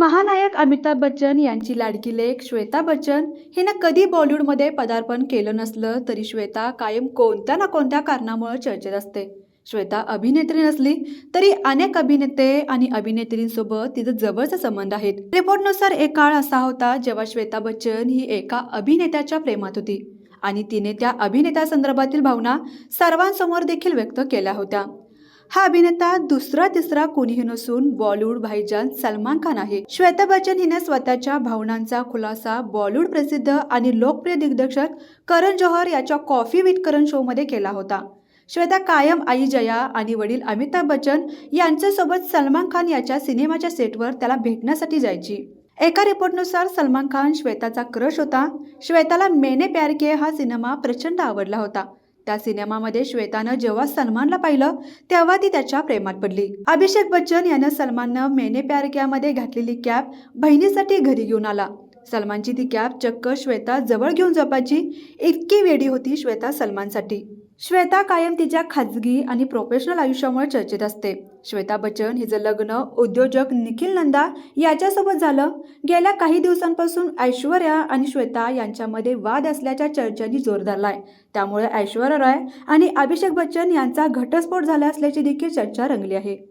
महानायक अमिताभ बच्चन यांची लाडकी लेख श्वेता बच्चन हिनं कधी बॉलिवूडमध्ये पदार्पण केलं नसलं तरी श्वेता कायम कोणत्या ना कोणत्या कारणामुळे चर्चेत असते. श्वेता अभिनेत्री नसली तरी अनेक अभिनेते आणि अभिनेत्रींसोबत तिचं जवळचे संबंध आहेत रिपोर्टनुसार एक काळ असा होता जेव्हा श्वेता बच्चन ही एका अभिनेत्याच्या प्रेमात होती आणि तिने त्या अभिनेत्यासंदर्भातील भावना सर्वांसमोर देखील व्यक्त केल्या होत्या. हा अभिनेता दुसरा तिसरा कोणीही नसून बॉलिवूड भाईजान सलमान खान आहे. श्वेता बच्चन हिने स्वतःच्या भावनांचा खुलासा बॉलिवूड प्रसिद्ध आणि लोकप्रिय दिग्दर्शक करण जोहर याच्या कॉफी विथ करण शो मध्ये केला होता. श्वेता कायम आई जया आणि वडील अमिताभ बच्चन यांच्यासोबत सलमान खान याच्या सिनेमाच्या सेटवर त्याला भेटण्यासाठी जायची. एका रिपोर्टनुसार सलमान खान श्वेताचा क्रश होता. श्वेताला मेने प्यार किया हा सिनेमा प्रचंड आवडला होता. त्या सिनेमामध्ये श्वेतानं जेव्हा सलमानला पाहिलं तेव्हा ती त्याच्या प्रेमात पडली. अभिषेक बच्चन यानं सलमाननं मेने प्यार क्यामध्ये घातलेली कॅप बहिणीसाठी घरी घेऊन आला. सलमानची ती कॅप चक्क श्वेता जवळ घेऊन जपायची इतकी वेडी होती श्वेता सलमानसाठी. श्वेता कायम तिच्या खाजगी आणि प्रोफेशनल आयुष्यामुळे चर्चेत असते. श्वेता बच्चन हिचं लग्न उद्योजक निखिल नंदा याच्यासोबत झालं. गेल्या काही दिवसांपासून ऐश्वर्या आणि श्वेता यांच्यामध्ये वाद असल्याच्या चर्चांनी जोर धरलाय. त्यामुळे ऐश्वर्या रॉय आणि अभिषेक बच्चन यांचा घटस्फोट झाला असल्याची देखील चर्चा रंगली आहे.